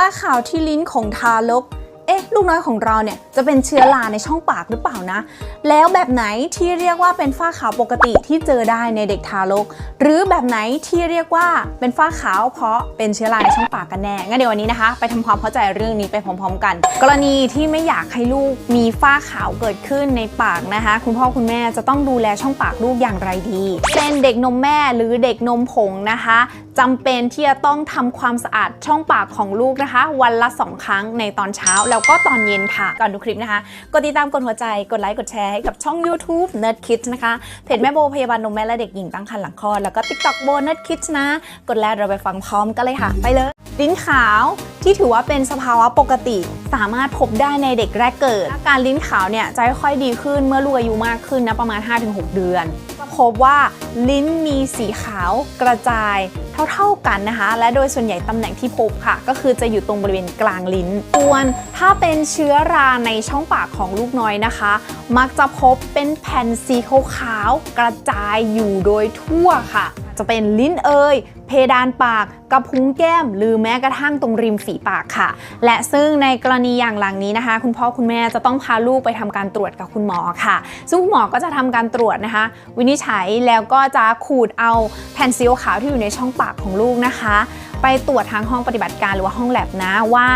ฝ้าขาวที่ลิ้นของทารก เอ๊ะลูกน้อยของเราเนี่ยจะเป็นเชื้อราในช่องปากหรือเปล่านะ แล้วแบบไหนที่เรียกว่าเป็นฝ้าขาวปกติที่เจอได้ในเด็กทารก หรือแบบไหนที่เรียกว่าเป็นฝ้าขาวเพราะเป็นเชื้อราในช่องปากกันแน่งั้นเดี๋ยววันนี้นะคะ ไปทำความเข้าใจเรื่องนี้ไปพร้อม ๆ กัน กรณีที่ไม่อยากให้ลูกมีฝ้าขาวเกิดขึ้นในปากนะคะ คุณพ่อคุณแม่จะต้องดูแลช่องปากลูกอย่างไรดีเป็นเด็กนมแม่หรือเด็กนมผงนะคะจำเป็นที่จะต้องทำความสะอาดช่องปากของลูกนะคะ วันละ 2 ครั้งในตอนเช้าแล้วแล้วก็ตอนเย็นค่ะ ก่อนดูคลิปนะคะ กดติดตามกดหัวใจ กดไลค์กดแชร์ให้กับช่อง YouTube Nerd Kids นะคะ เพจแม่โบพยาบาลนมแม่และเด็กหญิงตั้งครรภ์หลังคลอดแล้วก็ TikTok โบ Nerd Kids นะ กดแล้วเราไปฟังพร้อมกันเลยค่ะ ไปเลย ลิ้นขาวที่ถือว่าเป็นสภาวะปกติ สามารถพบได้ในเด็กแรกเกิดอาการลิ้นขาวเนี่ยจะค่อยๆดีขึ้นเมื่อลูกอายุมากขึ้นนะประมาณ 5-6 เดือน พบว่าลิ้นมีสีขาวกระจายเท่าๆกันนะคะ และโดยส่วนใหญ่ตำแหน่งที่พบค่ะ ก็คือจะอยู่ตรงบริเวณกลางลิ้นส่วนถ้าเป็นเชื้อราในช่องปากของลูกน้อยนะคะ มักจะพบเป็นแผ่นสีขาวๆกระจายอยู่โดยทั่วค่ะ จะเป็นลิ้นเอยเพดานปาก กระพุ้งแก้ม หรือแม้กระทั่งตรงริมฝีปากค่ะ และซึ่งในกรณีอย่างหลังนี้นะคะ คุณพ่อคุณแม่จะต้องพาลูกไปทำการตรวจกับคุณหมอค่ะ ซึ่งคุณหมอก็จะทำการตรวจนะคะ วินิจฉัยแล้วก็จะขูดเอาแผ่นซีลขาวที่อยู่ในช่องปากของลูกนะคะ ไปตรวจทางห้องปฏิบัติการหรือว่าห้องแลบนะว่า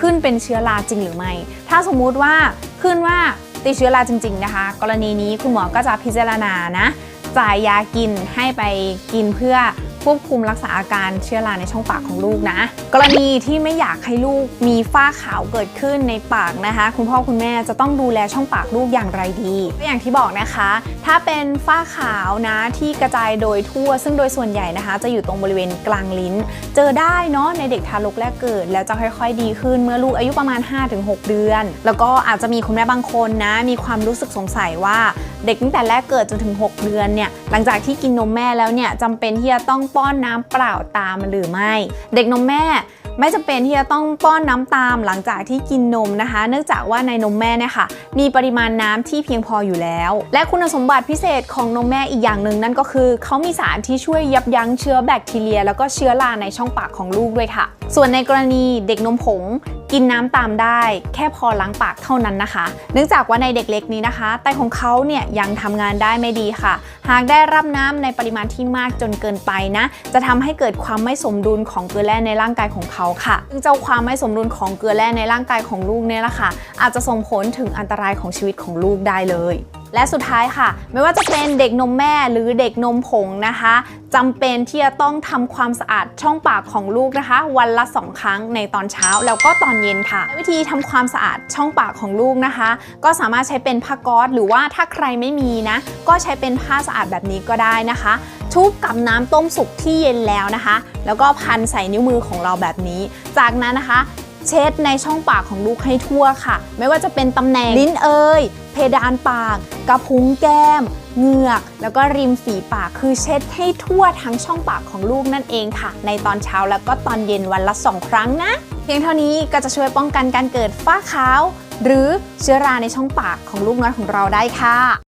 ขึ้นเป็นเชื้อราจริงหรือไม่ ถ้าสมมุติว่าขึ้นว่าติดเชื้อราจริง ๆ นะคะ กรณีนี้คุณหมอก็จะพิจารณานะ จ่ายยากินให้ไปกินเพื่อ ควบคุมรักษาอาการเชื้อราในช่องปากของลูกนะ กรณีที่ไม่อยากให้ลูกมีฝ้าขาวเกิดขึ้นในปากนะคะ คุณพ่อคุณแม่จะต้องดูแลช่องปากลูกอย่างไรดีก็อย่างที่บอกนะคะ ถ้าเป็นฝ้าขาวนะที่กระจายโดยทั่ว ซึ่งโดยส่วนใหญ่นะคะ จะอยู่ตรงบริเวณกลางลิ้น เจอได้เนาะในเด็กทารกแรกเกิด แล้วจะค่อยๆ ดีขึ้นเมื่อลูกอายุประมาณ 5-6 เดือน แล้วก็อาจจะมีคุณแม่บางคนนะ มีความรู้สึกสงสัยว่าเด็กตั้งแต่แรกเกิดจนถึง 6 เดือนเนี่ยหลังจากที่กินนมแม่แล้วเนี่ยจำเป็นที่จะต้องป้อนน้ำเปล่าตามหรือไม่ เด็กนมแม่ไม่จำเป็นที่จะต้องป้อนน้ำตามหลังจากที่กินนมนะคะ เนื่องจากว่าในนมแม่เนี่ยค่ะ มีปริมาณน้ำที่เพียงพออยู่แล้ว และคุณสมบัติพิเศษของนมแม่อีกอย่างหนึ่งนั่นก็คือ เขามีสารที่ช่วยยับยั้งเชื้อแบคทีเรีย แล้วก็เชื้อราในช่องปากของลูกด้วยค่ะ ส่วนในกรณีเด็กนมผง กินน้ำตามได้ แค่พอล้างปากเท่านั้นนะคะ เนื่องจากว่าในเด็กเล็กนี้นะคะ ไตของเขาเนี่ยยังทำงานได้ไม่ดีค่ะ หากได้รับน้ำในปริมาณที่มากจนเกินไปนะ จะทำให้เกิดความไม่สมดุลของเกลือแร่ในร่างกายของเขาค่ะซึ่งเจ้าความไม่สมดุลของเกลือแร่ในร่างกายของลูกเนี่ยแหละค่ะ อาจจะส่งผลถึงอันตรายของชีวิตของลูกได้เลย และสุดท้ายค่ะ ไม่ว่าจะเป็นเด็กนมแม่หรือเด็กนมผงนะคะจำเป็นที่จะต้องทำความสะอาดช่องปากของลูกนะคะ วันละ 2 ครั้งในตอนเช้าแล้วก็ตอนเย็นค่ะ วิธีทำความสะอาดช่องปากของลูกนะคะ ก็สามารถใช้เป็นผ้าก๊อซหรือว่าถ้าใครไม่มีนะ ก็ใช้เป็นผ้าสะอาดแบบนี้ก็ได้นะคะ ชุบกับน้ำต้มสุกที่เย็นแล้วนะคะ แล้วก็พันใส่นิ้วมือของเราแบบนี้ จากนั้นนะคะ เช็ดในช่องปากของลูกให้ทั่วค่ะ ไม่ว่าจะเป็นตำแหน่งลิ้นเอย เพดานปาก กระพุ้งแก้ม เหงือก แล้วก็ริมฝีปากคือเช็ดให้ทั่วทั้งช่องปากของลูกนั่นเองค่ะ ในตอนเช้าแล้วก็ตอนเย็นวันละ 2 ครั้งนะ เพียงเท่านี้ก็จะช่วยป้องกันการเกิดฝ้าขาว หรือเชื้อราในช่องปากของลูกน้อยของเราได้ค่ะ